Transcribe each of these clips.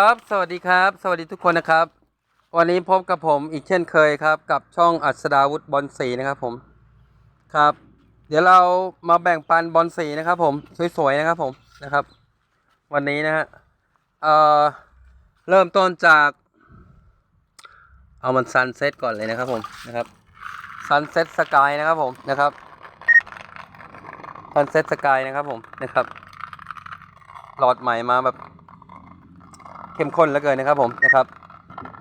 ครับ สวัสดีครับ สวัสดีทุกคนนะครับ วันนี้พบกับผมอีกเช่นเคยครับ กับช่องอัศดาวุฒิบอลสีนะครับผม ครับ เดี๋ยวเรามาแบ่งปันบอลสีนะครับ ผม สวยๆนะครับผม นะครับ วันนี้นะฮะ เอ่อ เริ่มต้นจาก เอามันซันเซ็ตก่อนเลยนะครับผม นะครับ ซันเซ็ตสกายนะครับผม นะครับ ซันเซ็ตสกายนะครับผม นะครับ หลอดใหม่มาแบบ เข้มข้นเหลือเกินนะครับผมนะครับ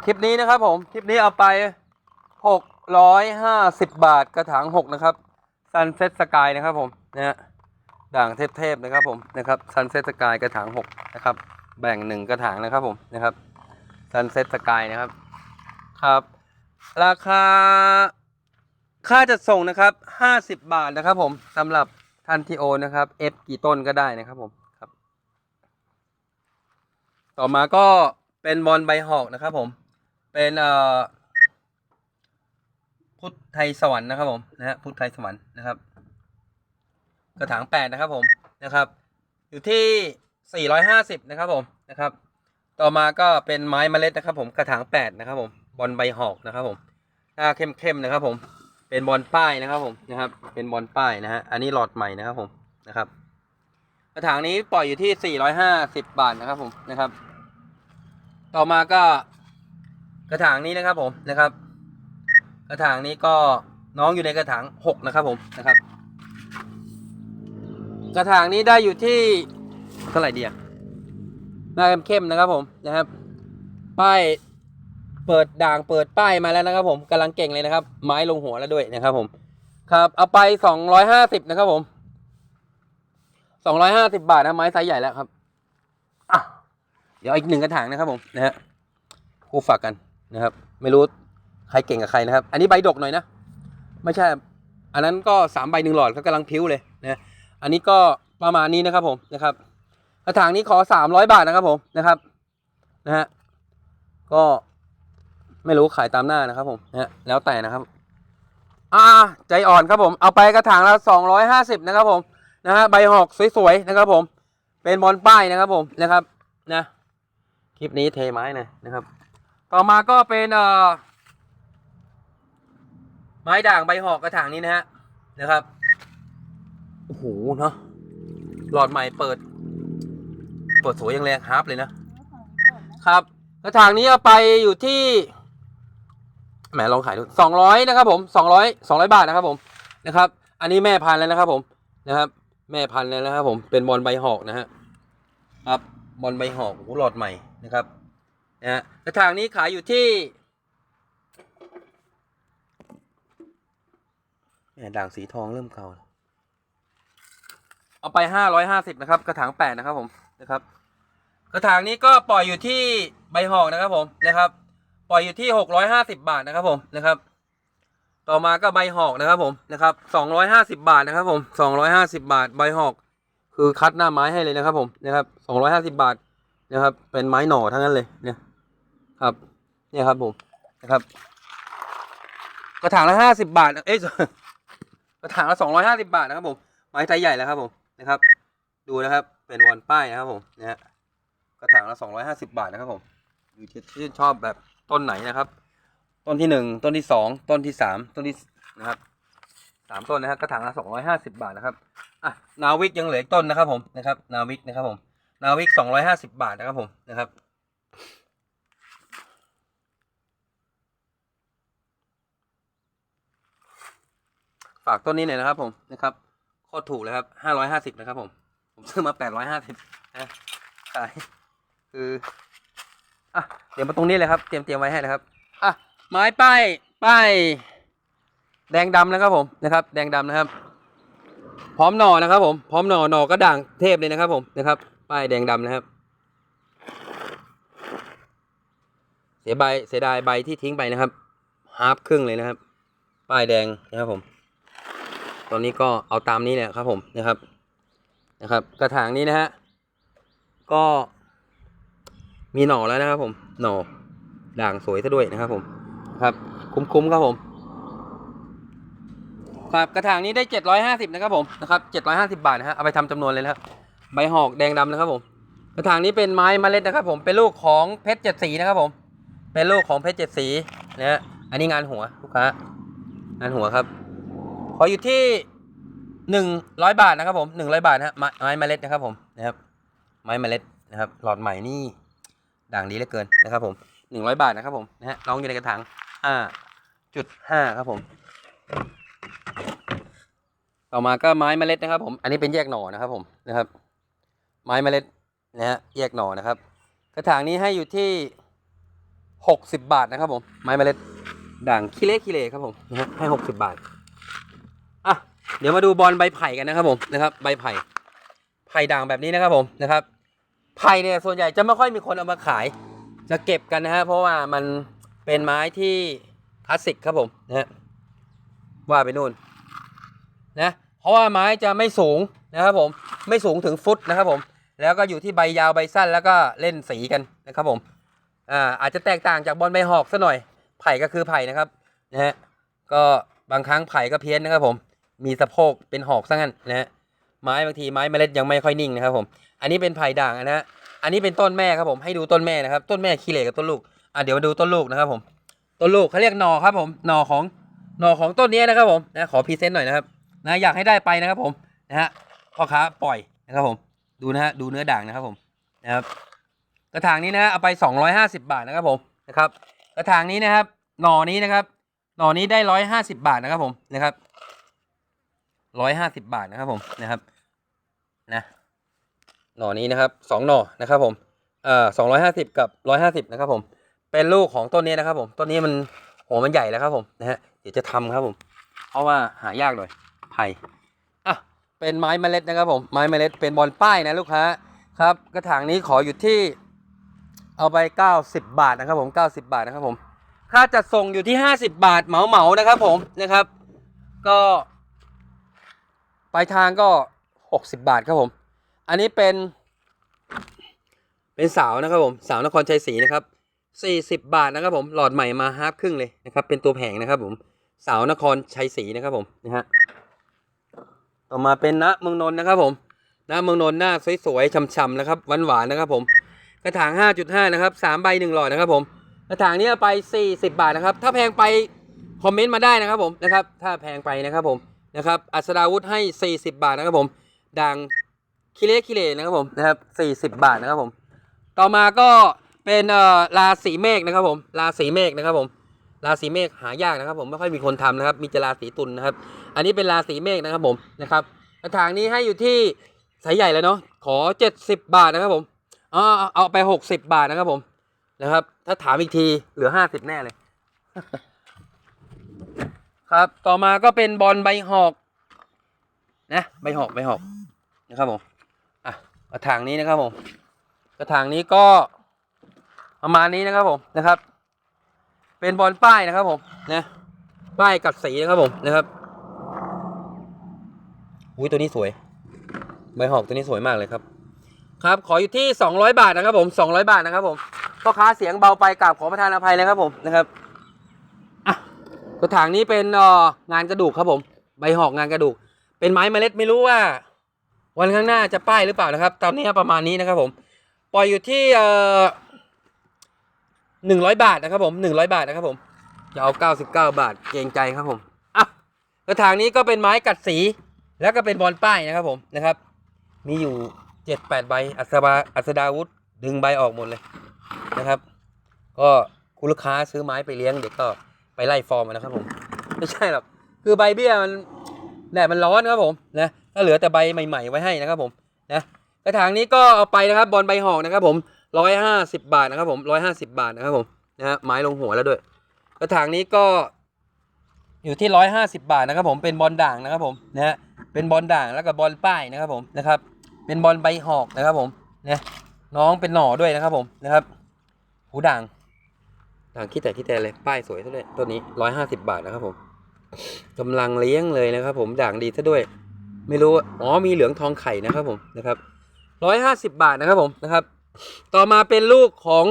คลิปนี้นะครับผมคลิปนี้เอาไป 650 บาทกระถาง 6 นะครับ Sunset Sky นะครับผมนะฮะด่างเทพๆนะครับผมนะครับ Sunset Sky กระถาง 6 นะครับ แบ่งหนึ่งกระถางนะครับผมนะครับ Sunset Sky นะครับครับ ราคาค่าจัดส่งนะครับ 50 บาทนะครับผมสำหรับทันทีโอนะครับ F กี่ต้นก็ได้นะครับผม ต่อมาก็เป็นบอลใบหอกนะครับ ผม เป็นเอ่อพุทธไทยสวรรค์นะครับ ผมนะฮะพุทธไทยสวรรค์นะครับ กระถางแปดนะครับ ผมนะครับ อยู่ที่สี่ร้อยห้าสิบนะครับ ผมนะครับ ต่อมาก็เป็นไม้เมล็ดนะครับ ผมกระถางแปดนะครับ ผมบอลใบหอกนะครับผมหน้าเข้มๆนะครับ ผม เป็นบอลป้ายนะครับ ผมนะครับ เป็นบอลป้ายนะฮะอันนี้หลอดใหม่นะครับ ผมนะครับ กระถางนี้ปล่อยอยู่ที่ 450 บาทนะครับผมนะครับ ต่อมาก็กระถางนี้นะครับผมนะครับ กระถางนี้ก็น้องอยู่ในกระถาง 6 นะครับผมนะครับ กระถางนี้ได้อยู่ที่เท่าไหร่เดียหน้าเข้มๆนะครับผมนะครับ ป้ายเปิดด่างเปิดป้ายมาแล้วนะครับ ผมกำลังเก่งเลยนะครับ ไม้ลงหัวแล้วด้วยนะครับผมครับเอาไป 250 นะครับผม สองร้อยห้าสิบาทนะไม้ไซส์ใหญ่แล้วครับอะเดี๋ยวอีกหนึ่งกระถางนะครับผมนะฮะคู่ฝากกันนะครับ ไม่รู้ใครเก่งกับใครนะครับ อันนี้ใบดกหน่อยนะ ไม่ใช่ อันนั้นก็สามใบหนึ่งหลอดเขากำลังพิ้วเลยนะอันนี้ก็ประมาณนี้นะครับผมนะครับ กระถางนี้ขอสามร้อยบาทนะครับผมนะครับนะฮะก็ไม่รู้ขายตามหน้านะครับผมนะฮะแล้วแต่นะครับ อ่าใจอ่อนครับผม เอาไปกระถางละสองร้อยห้าสิบนะครับผม นะฮะใบหอกสวยๆนะครับ ผม เป็นบอลป้ายนะครับ ผมนะครับนะคลิปนี้เทไม้น่อยนะครับ ต่อมาก็เป็นเอ่อไม้ด่างใบหอกกระถางนี้นะฮะนะครับโอ้โหเนาะหลอดใหม่เปิด เปิดสวยยังแรงฮาร์ปเลยนะครับ กระถางนี้เอาไปอยู่ที่แหมลองขายดูสองร้อยนะครับ ผมสองร้อยสองร้อยบาทนะครับ ผมนะครับ อันนี้แม่พันแล้วนะครับ ผมนะครับ แม่พันธุ์แล้วนะครับผมเป็นบอลใบหอกนะฮะครับบอลใบหอกโอ้โหลอดใหม่นะครับนะฮะกระถางนี้ขายอยู่ที่แหม่ด่างสีทองเริ่มเก่าเอาไปห้าร้อยห้าสิบนะครับ กระถางแปดนะครับผมนะครับ กระถางนี้ก็ปล่อยอยู่ที่ใบหอกนะครับผมนะครับ ปล่อยอยู่ที่หกร้อยห้าสิบบาทนะครับผมนะครับ ต่อมาก็ใบหอกนะครับผมนะครับสองร้อยห้าสิบาทนะครับผมสองร้อยห้าสิบาทใบหอก คือคัดหน้าไม้ให้เลยนะครับผมนะครับสองร้อยห้าสิบาทนะครับ เป็นไม้หน่อทั้งนั้นเลยเนี่ยครับเนี่ยครับผมนะครับ กระถางละห้าสิบาทเอ้ยกระถางละสองร้อยห้าสิบาทนะครับผมไม้ไซส์ใหญ่แล้วครับผมนะครับ ดูนะครับเป็นวอนป้ายนะครับผมนะฮะกระถางละสองร้อยห้าสิบาทนะครับผมอยู่ที่ชอบแบบต้นไหนนะครับ ต้นที่หนึ่งต้นที่สองต้นที่สามต้นที่นะครับสามต้นนะครับกระถางละสองร้อยห้าสิบาทนะครับอะนาวิกยังเหลืออีกต้นนะครับผมนะครับ นาวิกนะครับผมนาวิกสองร้อยห้าสิบาทนะครับผมนะครับฝากต้นนี้หน่อยนะครับผมนะครับโคตรถูกเลยครับห้าร้อยห้าสิบนะครับผม ผมซื้อมาแปดร้อยห้าสิบนะขายคืออะเดี๋ยวมาตรงนี้เลยครับ เตรียมเตรียมไว้ให้นะครับอะ ไม้ป้ายป้ายแดงดำนะครับผมนะครับ แดงดำนะครับ พร้อมหน่อนะครับ ผมพร้อมหน่อหน่อก็ด่างเทพเลยนะครับ ผมนะครับ ป้ายแดงดำนะครับ เสียใบเสียดายใบที่ทิ้งไปนะครับฮาร์ฟครึ่งเลยนะครับ ป้ายแดงนะครับผม ตอนนี้ก็เอาตามนี้แหละครับผมนะครับนะครับ กระถางนี้นะฮะก็มีหน่อแล้วนะครับผม หน่อด่างสวยซะด้วยนะครับผม ครับ คุ้มๆครับผม ครับกระถางนี้ได้เจ็ดร้อยห้าสิบนะครับผมนะครับเจ็ดร้อยห้าสิบาทนะฮะเอาไปทำจำนวนเลยนะครับใบหอกแดงดำนะครับผม กระถางนี้เป็นไม้เมล็ดนะครับผมเป็นลูกของเพชรเจ็ดสีนะครับผม เป็นลูกของเพชรเจ็ดสีนะฮะอันนี้งานหัวลูกค้างานหัวครับ ขออยู่ที่หนึ่งร้อยบาทนะครับผมหนึ่งร้อยบาทนะฮะไม้ไม้เมล็ดนะครับผมนะครับ ไม้เมล็ดนะครับ หลอดใหม่นี่ด่างดีเหลือเกินนะครับผมหนึ่งร้อยบาทนะครับผมนะฮะน้องอยู่ในกระถาง ห้าจุดห้าครับผม ต่อมาก็ไม้เมล็ดนะครับ ผม อันนี้เป็นแยกหน่อนะครับ ผมนะครับ ไม้เมล็ดนะฮะแยกหน่อนะครับ กระถางนี้ให้อยู่ที่หกสิบบาทนะครับ ผม ไม้เมล็ดด่างขี้เล็กขี้เล็ครับผมนะฮะให้หกสิบบาทอะเดี๋ยวมาดูบอลใบไผ่กันนะครับผมนะครับ ใบไผ่ไผ่ด่างแบบนี้นะครับผมนะครับไผ่เนี่ยส่วนใหญ่จะไม่ค่อยมีคนเอามาขาย จะเก็บกันนะฮะเพราะว่ามัน เป็นไม้ที่คลาสสิกครับผมนะฮะว่าไปนู่นนะเพราะว่าไม้จะไม่สูงนะครับผมไม่สูงถึงฟุตนะครับผมแล้วก็อยู่ที่ใบยาวใบสั้นแล้วก็เล่นสีกันนะครับผมอ่าอาจจะแตกต่างจากบอลใบหอกซะหน่อยไผ่ก็คือไผ่นะครับนะฮะก็บางครั้งไผ่ก็เพี้ยนนะครับผมมีสะโพกเป็นหอกซะงั้นนะฮะไม้บางทีไม้เมล็ดยังไม่ค่อยนิ่งนะครับผม อันนี้เป็นไผ่ด่างนะฮะอันนี้เป็นต้นแม่ครับผมให้ดูต้นแม่นะครับ ต้นแม่ขี้เหร่กับต้นลูก อะเดี๋ยวมาดูต้นลูกนะครับผม ต้นลูกเขาเรียกหนอครับผมหนอของหนอของต้นนี้นะครับผมนะขอพรีเซนต์หน่อยนะครับนะอยากให้ได้ไปนะครับผมนะฮะพ่อค้าปล่อยนะครับผม ดูนะฮะดูเนื้อด่างนะครับผมนะครับกระถางนี้นะเอาไป 250 บาทนะครับผมนะครับ กระถางนี้นะครับ หน่อนี้นะครับ หน่อนี้ได้ 150 บาทนะครับผมนะครับ150 บาทนะครับผมนะครับนะหน่อนี้นะครับสองหน่อนะครับผมเอ่อสองร้อยห้าสิบกับร้อยห้าสิบนะครับผม เป็นลูกของต้นนี้นะครับผม ต้นนี้มันหัวมันใหญ่แล้วครับผมนะฮะ เดี๋ยวจะทำครับผม เพราะว่าหายากหน่อย ไผ่อะ เป็นไม้เมล็ดนะครับผม ไม้เมล็ด เป็นบอลป้ายนะลูกค้า ครับ กระถางนี้ขออยู่ที่ เอาไปเก้าสิบบาทนะครับผมเก้าสิบาทนะครับผม ค่าจัดส่งอยู่ที่ห้าสิบาทเหมาเหมานะครับผม นะครับ ก็ปลายทางก็หกสิบาทครับผม อันนี้เป็น เป็นสาวนะครับผม สาวนครชัยศรีนะครับ สี่สิบบาทนะครับผมหลอดใหม่มาฮาร์ฟครึ่งเลยนะครับเป็นตัวแผงนะครับผมสาวนครชัยศรีนะครับผมนะฮะต่อมาเป็นณเมืองนนท์นะครับผมณเมืองนนท์หน้าสวยๆช่ำๆนะครับหวานๆนะครับผมกระถาง 5.5 นะครับสามใบหนึ่งหลอดนะครับผมกระถางนี้ไป 40 บาทนะครับ ถ้าแพงไปคอมเมนต์มาได้นะครับผมนะครับถ้าแพงไปนะครับผมนะครับอัศดาวุธให้ 40 บาทนะครับผมด่างคิเลคิเลนะครับผมนะครับ 40 บาทนะครับผม ต่อมาก็ เป็นเอ่อราศีเมฆนะครับผมราศีเมฆนะครับผมราศีเมฆหายากนะครับ ผมไม่ค่อยมีคนทำนะครับ มีแต่ราศีตุลนะครับ อันนี้เป็นราศีเมฆนะครับผมนะครับกระถางนี้ให้อยู่ที่สายใหญ่แล้วเนาะขอ 70 บาทนะครับผมอ๋อเอาไปหกสิบบาทนะครับผมนะครับ ถ้าถามอีกทีเหลือห้าสิบแน่เลย ครับต่อมาก็เป็นบอลใบหอกนะใบหอกใบหอกนะครับผมอะกระถางนี้นะครับผมกระถางนี้ก็ ประมาณนี้นะครับผมนะครับ เป็นบอลป้ายนะครับผมนะป้ายกับสีนะครับผมนะครับอุ้ยตัวนี้สวย ใบหอกตัวนี้สวยมากเลยครับ ครับ ขออยู่ที่ 200 บาทนะครับ ผม200บาทนะครับ ผมพ่อค้าเสียงเบาไปกราบขอประทานอภัยเลยครับผมนะครับอะกระถางนี้เป็นงานกระดูกครับผม ใบหอกงานกระดูก เป็นไม้เมล็ดไม่รู้ว่า วันข้างหน้าจะป้ายหรือเปล่านะครับ ตอนนี้ประมาณนี้นะครับ ผม ปล่อยอยู่ที่เอ่อ หนึ่งร้อยบาทนะครับผมหนึ่งร้อยบาทนะครับผมจะเอาเก้าสิบเก้าบาทเกรงใจครับผมอะกระถางนี้ก็เป็นไม้กัดสี แล้วก็เป็นบอลป้ายนะครับผมนะครับ มีอยู่เจ็ดแปดใบอัศบาอัศดาวุธดึงใบออกหมดเลยนะครับ ก็คุณลูกค้าซื้อไม้ไปเลี้ยงเด็กก็ไปไล่ฟอร์มนะครับผม ไม่ใช่หรอกคือใบเบี้ยมันแดดมันร้อนครับผมนะก็เหลือแต่ใบใหม่ ๆ ไว้ให้นะครับผมนะกระถางนี้ก็เอาไปนะครับบอลใบหอกนะครับผม ร้อยห้าสิบบาทนะครับผมร้อยห้าสิบาทนะครับผมนะฮะไม้ลงหัวแล้วด้วยกระถางนี้ก็อยู่ที่ร้อยห้าสิบาทนะครับผมเป็นบอลด่างนะครับผมนะฮะเป็นบอลด่างแล้วก็บอลป้ายนะครับผมนะครับ เป็นบอลใบหอกนะครับผมนะน้องเป็นหน่อด้วยนะครับผมนะครับหูด่างด่างขี้แต่ขี้แต่เลยป้ายสวยซะด้วยตัวนี้ร้อยห้าสิบบาทนะครับผมกำลังเลี้ยงเลยนะครับผมด่างดีซะด้วย ไม่รู้อ๋อมีเหลืองทองไข่นะครับผมนะครับร้อยห้าสิบบาทนะครับผมนะครับ ต่อมาเป็นลูกของ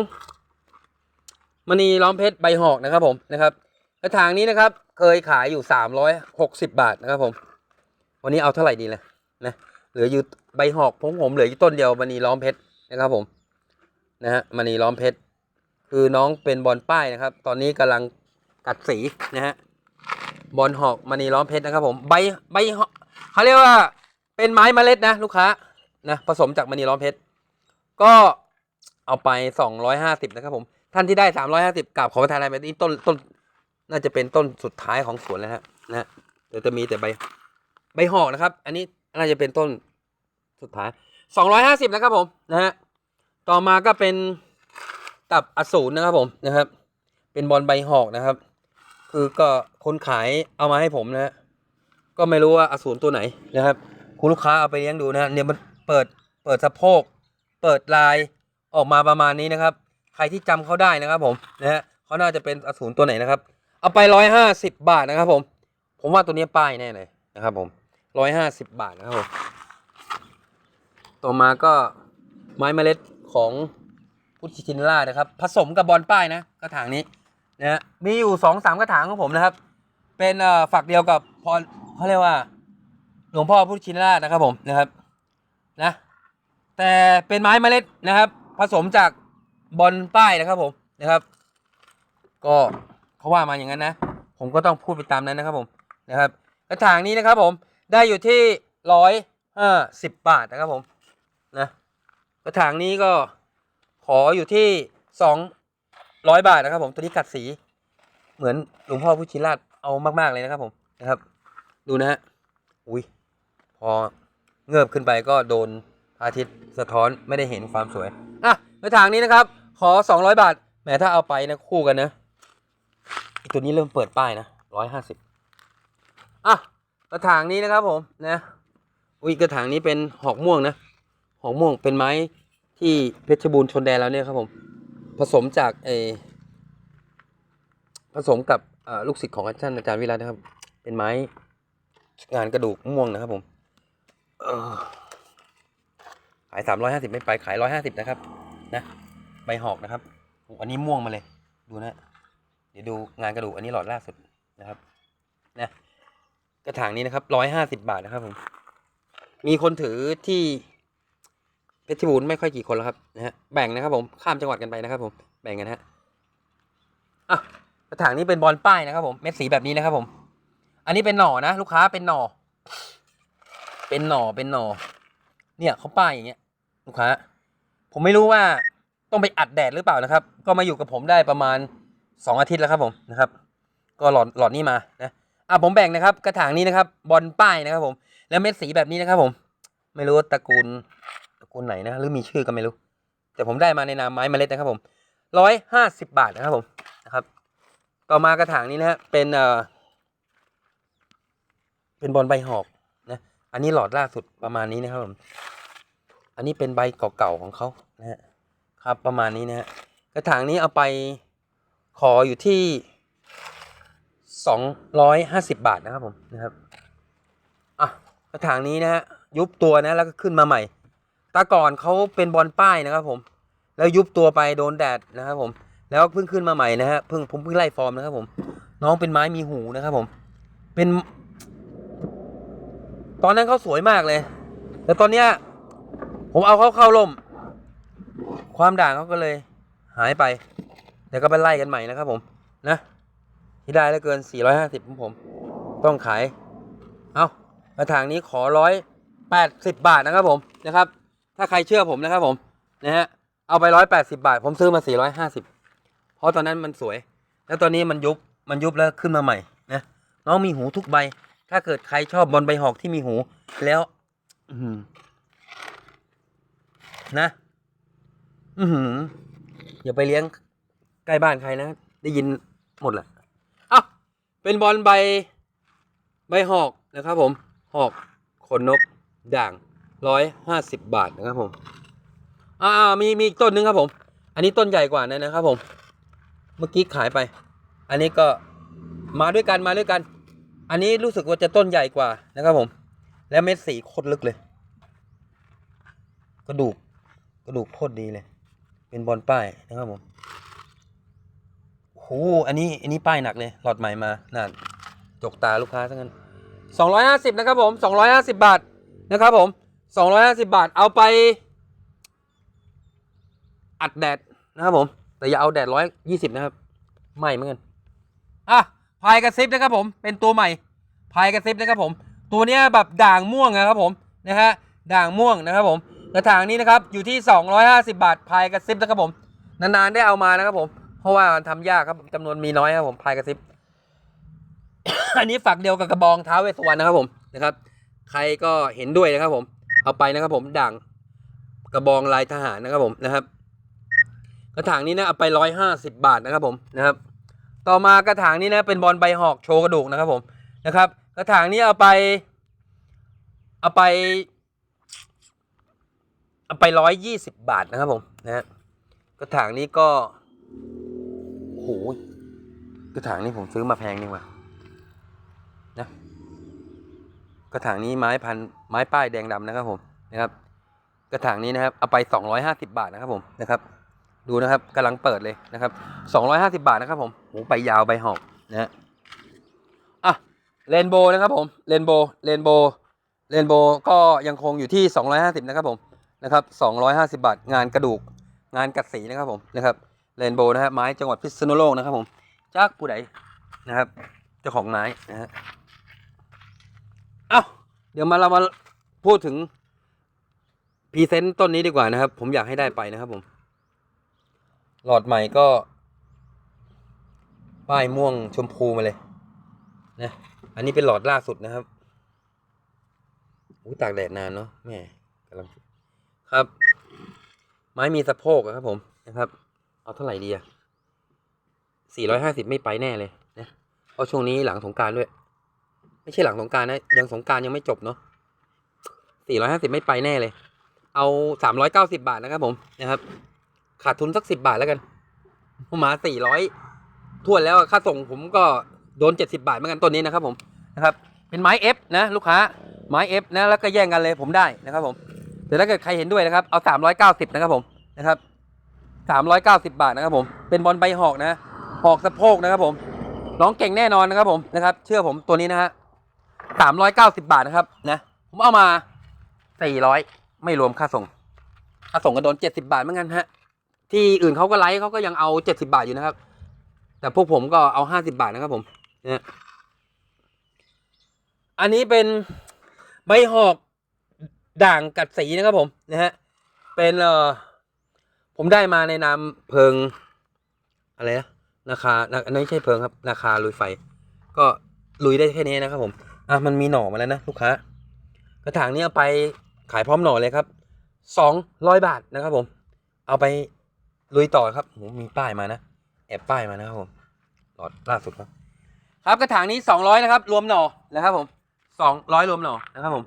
มณีล้อมเพชรใบหอกนะครับผมนะครับกระถางนี้นะครับ เคยขายอยู่สามร้อยหกสิบาทนะครับผม วันนี้เอาเท่าไหร่ดีล่ะนะเหลืออยู่ใบหอกผมผมเหลืออยู่ต้นเดียววันนี้ล้อมเพชรนะครับผมนะฮะมณีล้อมเพชรคือน้องเป็นบอลป้ายนะครับ ตอนนี้กำลังกัดสีนะฮะบอลหอกมณีล้อมเพชรนะครับผมใบใบหอกเขาเรียกว่าเป็นไม้เมล็ดนะ ลูกค้านะผสมจากมณีล้อมเพชร ก็เอาไปสองร้อยห้าสิบนะครับผม ท่านที่ได้สามร้อยห้าสิบกับขอประทานอะไรไปนี่ต้นต้น น่าจะเป็นต้นสุดท้ายของสวนแล้วฮะนะฮะเดี๋ยวจะมีแต่ใบใบหอกนะครับ อันนี้น่าจะเป็นต้นสุดท้ายสองร้อยห้าสิบนะครับผมนะฮะต่อมาก็เป็นตับอสูรนะครับผมนะครับ เป็นบอลใบหอกนะครับ คือก็คนขายเอามาให้ผมนะฮะก็ไม่รู้ว่าอสูรตัวไหนนะครับ คุณลูกค้าเอาไปเลี้ยงดูนะฮะเนี่ยมันเปิดเปิดสะโพก เปิดลายออกมาประมาณนี้นะครับ ใครที่จำเขาได้นะครับผมนะฮะเขาน่าจะเป็นอสูรตัวไหนนะครับ เอาไปร้อยห้าสิบบาทนะครับ ผม ผมว่าตัวนี้ป้ายแน่เลยนะครับผมร้อยห้าสิบบาทนะครับผมต่อมาก็ไม้เมล็ดของพุทธิชินล่านะครับ ผสมกับบอลป้ายนะกระถางนี้นะฮะมีอยู่สองสามกระถางของผมนะครับ เป็นอ่ฝักเดียวกับพรเขาเรียกว่าหลวงพ่อพุทธชินราชนะครับผมนะครับนะ แต่เป็นไม้เมล็ดนะครับ ผสมจากบอลป้ายนะครับผมนะครับ ก็เขาว่ามาอย่างนั้นนะ ผมก็ต้องพูดไปตามนั้นนะครับผมนะครับกระถางนี้นะครับผมได้อยู่ที่ร้อยห้าสิบบาทนะครับผมนะกระถางนี้ก็ขออยู่ที่สองร้อยบาทนะครับผมตัวนี้กัดสีเหมือนหลวงพ่อพุทธชิราชเอามาก ๆ เลยนะครับผมนะครับ ดูนะฮะอุ้ยพอเงือบขึ้นไปก็โดน อาทิตย์สะท้อนไม่ได้เห็นความสวย อะกระถางนี้นะครับ ขอสองร้อยบาท แหมถ้าเอาไปนะคู่กันนะไอ้ตัวนี้เริ่มเปิดป้ายนะร้อยห้าสิบอะกระถางนี้นะครับผมนะอุ้ยกระถางนี้เป็นหอกม่วงนะหอกม่วงเป็นไม้ที่เพชรบูรณ์ชนแดนแล้วเนี่ยครับผม ผสมจากเอผสมกับลูกศิษย์ของอาจารย์อาจารย์วิรัตนะครับ เป็นไม้งานกระดูกม่วงนะครับผมเออ ขายสามร้อยห้าสิบไม่ไปขายร้อยห้าสิบนะครับ นะใบหอกนะครับอ้อันนี้ม่วงมาเลย ดูนะ เดี๋ยวดูงานกระดูกอันนี้หลอดล่าสุดนะครับ นะ กระถางนี้นะครับร้อยห้าสิบาทนะครับผม มีคนถือที่เพชรบูรณ์ไม่ค่อยกี่คนแล้วครับนะฮะแบ่งนะครับผมข้ามจังหวัดกันไปนะครับ ผมแบ่งกันฮะอะกระถางนี้เป็นบอลป้ายนะครับผมเม็ดสีแบบนี้นะครับผม อันนี้เป็นหน่อนะ ลูกค้าเป็นหน่อ เป็นหน่อเป็นหน่อ เนี่ยเขาป้ายอย่างเงี้ย ลูกค้า ผมไม่รู้ว่าต้องไปอัดแดดหรือเปล่านะครับ ก็มาอยู่กับผมได้ประมาณสองอาทิตย์แล้วครับผมนะครับ ก็หลอดหลอดนี่มานะอะผมแบ่งนะครับ กระถางนี้นะครับ บอลป้ายนะครับผม แล้วเม็ดสีแบบนี้นะครับผม ไม่รู้ตระกูลตระกูลไหนนะหรือมีชื่อก็ไม่รู้ แต่ผมได้มาในนามไม้เมล็ดนะครับผมร้อยห้าสิบบาทนะครับผมนะครับ ต่อมากระถางนี้นะฮะเป็นเอ่อเป็นบอลใบหอกนะ อันนี้หลอดล่าสุดประมาณนี้นะครับผม อันนี้เป็นใบเก่าๆของเขานะฮะครับประมาณนี้นะฮะกระถางนี้เอาไปขออยู่ที่สองร้อยห้าสิบบาทนะครับผมนะครับอะกระถางนี้นะฮะยุบตัวนะแล้วก็ขึ้นมาใหม่ตาก่อนเขาเป็นบอลป้ายนะครับผม แล้วยุบตัวไปโดนแดดนะครับผม แล้วเพิ่งขึ้นมาใหม่นะฮะเพิ่งผมเพิ่งไล่ฟอร์มนะครับผม น้องเป็นไม้มีหูนะครับผม เป็น ตอนนั้นเขาสวยมากเลย แต่ตอนเนี้ย ผมเอาเขาเข้าร่ม ความด่างเขาก็เลยหายไป เดี๋ยวก็ไปไล่กันใหม่นะครับผม นะที่ได้แล้วเกิน 450ของผม ต้องขาย เอากระถางนี้ขอร้อยแปดสิบบาทนะครับผมนะครับ ถ้าใครเชื่อผมนะครับผมนะฮะเอาไปร้อยแปดสิบาท ผมซื้อมาสี่ร้อยห้าสิบเพราะตอนนั้นมันสวย แล้วตอนนี้มันยุบมันยุบแล้วขึ้นมาใหม่นะน้องมีหูทุกใบ ถ้าเกิดใครชอบบอลใบหอกที่มีหูแล้ว อื นะ อือหืออย่าไปเลี้ยงใกล้บ้านใครนะ ได้ยินหมดแหละอ้าวเป็นบอลใบ ใบหอกนะครับผม หอกขนนกด่างร้อยห้าสิบบาทนะครับผม อ่ามีมีต้นหนึงครับผม อันนี้ต้นใหญ่กว่านั้นนะครับผม เมื่อกี้ขายไป อันนี้ก็มาด้วยกันมาด้วยกัน อันนี้รู้สึกว่าจะต้นใหญ่กว่านะครับผม แล้วเม็ดสีโคตรลึกเลย กระดูก กระดูกโคตรดีเลย เป็นบอลป้ายนะครับผมโหอันนี้อันนี้ป้ายหนักเลย หลอดใหม่มานั่นจกตาลูกค้าทั้งนั้นสองร้อยห้าสิบนะครับผมสองร้อยห้าสิบบาทนะครับผมสองร้อยห้าสิบาทเอาไป อัดแดดนะครับผม แต่อย่าเอาแดดร้อยยี่สิบนะครับไหม่เหมือนกันอะพายกระซิบนะครับผม เป็นตัวใหม่พายกระซิบนะครับผม ตัวเนี้ยแบบด่างม่วงนะครับผมนะฮะด่างม่วงนะครับผม กระถางนี้นะครับอยู่ที่ 250 บาทพายกระซิบนะครับผม นานๆได้เอามานะครับผม เพราะว่าทำยากครับจำนวนมีน้อยครับผมพายกระซิบ อันนี้ฝักเดียวกับกระบองเท้าเวสวรรณนะครับผมนะครับ ใครก็เห็นด้วยนะครับผม เอาไปนะครับผมด่างกระบองลายทหารนะครับผมนะครับ กระถางนี้นะเอาไปร้อยห้าสิบบาทนะครับผมนะครับ ต่อมากระถางนี้นะเป็นบอลใบหอกโชว์กระดูกนะครับผมนะครับ กระถางนี้เอาไป เอาไป เอาไปร้อยยี่สิบบาทนะครับผมนะฮะกระถางนี้ก็โอ้โหกระถางนี้ผมซื้อมาแพงนี่ว่านะกระถางนี้ไม้พันไม้ป้ายแดงดำนะครับผมนะครับ กระถางนี้นะครับเอาไปสองร้อยห้าสิบาทนะครับผมนะครับ ดูนะครับกำลังเปิดเลยนะครับสองร้อยห้าสิบาทนะครับผมโหใบยาวใบหอกนะฮะอะเรนโบว์นะครับผมเรนโบเรนโบเรนโบก็ยังคงอยู่ที่สองร้อยห้าสิบนะครับผม นะครับสองร้อยห้าสิบาท งานกระดูก งานกัดสีนะครับผมนะครับเรนโบว์นะฮะไม้จังหวัดพิษณุโลกนะครับผมจากผู้ใดนะครับเจ้าของไม้นะฮะเอ้าเดี๋ยวมาเรามาพูดถึงพรีเซนต์ต้นนี้ดีกว่านะครับ ผมอยากให้ได้ไปนะครับผม หลอดใหม่ก็ ป้ายม่วงชมพูมาเลยนะอันนี้เป็นหลอดล่าสุดนะครับอู้ตากแดดนานเนาะแม่กำลัง ครับ ไม้มีสะโพกครับผมนะครับ เอาเท่าไหร่ดีอะสี่ร้อยห้าสิบไม่ไปแน่เลยนะเพราะช่วงนี้หลังสงการด้วย ไม่ใช่หลังสงการนะ ยังสงการยังไม่จบเนาะสี่ร้อยห้าสิบไม่ไปแน่เลย เอาสามร้อยเก้าสิบาทนะครับผมนะครับ ขาดทุนสักสิบาทแล้วกันผมมาสี่ร้อยทวนแล้วค่าส่งผมก็โดนเจ็ดสิบาทเหมือนกันต้นนี้นะครับผมนะครับ เป็นไม้เอฟนะ ลูกค้าไม้เอฟนะแล้วก็แย่งกันเลยผมได้นะครับผม แต่ถ้าเกิดใครเห็นด้วยนะครับ เอาสามร้อยเก้าสิบนะครับผมนะครับสามร้อยเก้าสิบาทนะครับผม เป็นบอลใบหอกนะ หอกสะโพกนะครับผม น้องเก่งแน่นอนนะครับผมนะครับ เชื่อผมตัวนี้นะฮะสามร้อยเก้าสิบาทนะครับนะ ผมเอามาสี่ร้อยไม่รวมค่าส่ง ค่าส่งก็โดนเจ็ดสิบาทเหมือนกันฮะ ที่อื่นเขาก็ไลฟ์เขาก็ยังเอาเจ็ดสิบาทอยู่นะครับ แต่พวกผมก็เอาห้าสิบาทนะครับผมนี่ยอันนี้เป็นใบหอก ด่างกัดสีนะครับผมนะฮะเป็นเอ่อผมได้มาในนามเพิงอะไรนะราคาอันนี้ไม่ใช่เพิงครับราคาลุยไฟ ก็ลุยได้แค่นี้นะครับผมอะมันมีหน่อมาแล้วนะลูกค้ากระถางนี้เอาไปขายพร้อมหน่อเลยครับสองร้อยบาทนะครับผม เอาไปลุยต่อครับโหมีป้ายมานะแอบป้ายมานะครับผมหลอดล่าสุดครับ ครับกระถางนี้สองร้อยนะครับ รวมหน่อนะครับผมสองร้อยรวมหน่อนะครับผม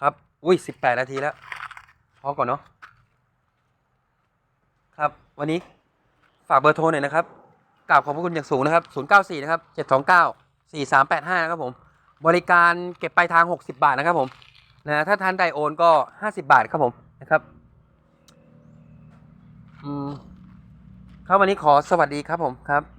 ครับ อุ้ยสิบแปดนาทีแล้ว พอก่อนเนาะ ครับ วันนี้ฝากเบอร์โทรหน่อยนะครับกราบขอบพระคุณอย่างสูงนะครับศูนย์เก้าสี่นะครับเจ็ดสองเก้าสี่สามแปดห้านะครับผม บริการเก็บปลายทางหกสิบาทนะครับผม นะ ถ้าท่านใดโอนก็ห้าสิบาทครับผม นะครับ อืมครับวันนี้ขอสวัสดีครับผมครับ